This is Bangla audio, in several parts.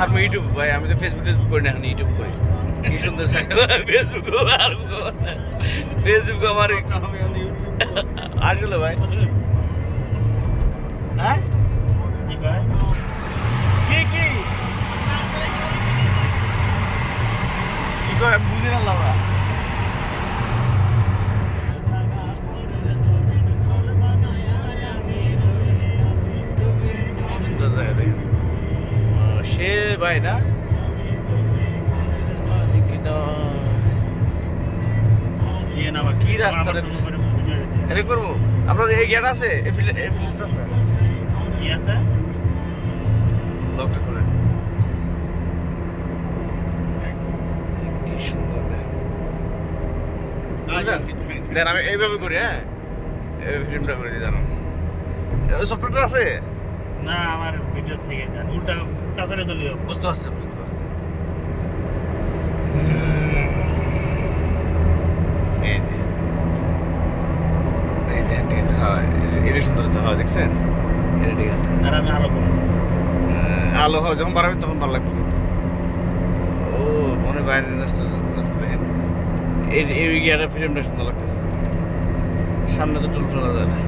সার্মে ইউটিউব ভাই আমি তো ফেসবুক টেসবুক করি না এখন ইউটিউব করি। কি সুন্দর ফেসবুক আর ফেসবুক আমার আসলে ভাই। হ্যাঁ? কি কি? কি কি কয় আমি বুঝি না সে না? কি রাস্তা। এটা। করব? আপনার এই গেট আছে? কি আছে? লকটা করে। আমি এইভাবে করি হ্যাঁ? ফিল্মটা করে দিই জানো সফটওয়্যারটা আছে? না আমার ভিডিও থেকে যান। উল্টা কাতারে দলীয় বুঝতে পারছি বুঝতে পারছি। এটা সুন্দর হ্যাঁ। দেখছেন? এটা ঠিক আছে। আর আমি করে আলো হয় যখন বাড়াবেন তখন ভালো লাগবে কিন্তু। ও মনে বাইরের রাস্তা রাস্তা দেখেন। এই ফ্রেমটা সুন্দর লাগতেছে। সামনে তো টুল ফেলা যায় না।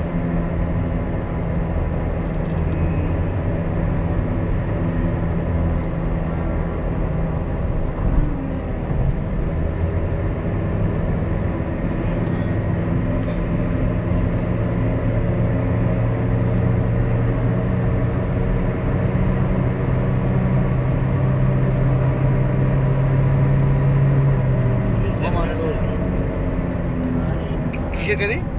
কিসের গাড়ি?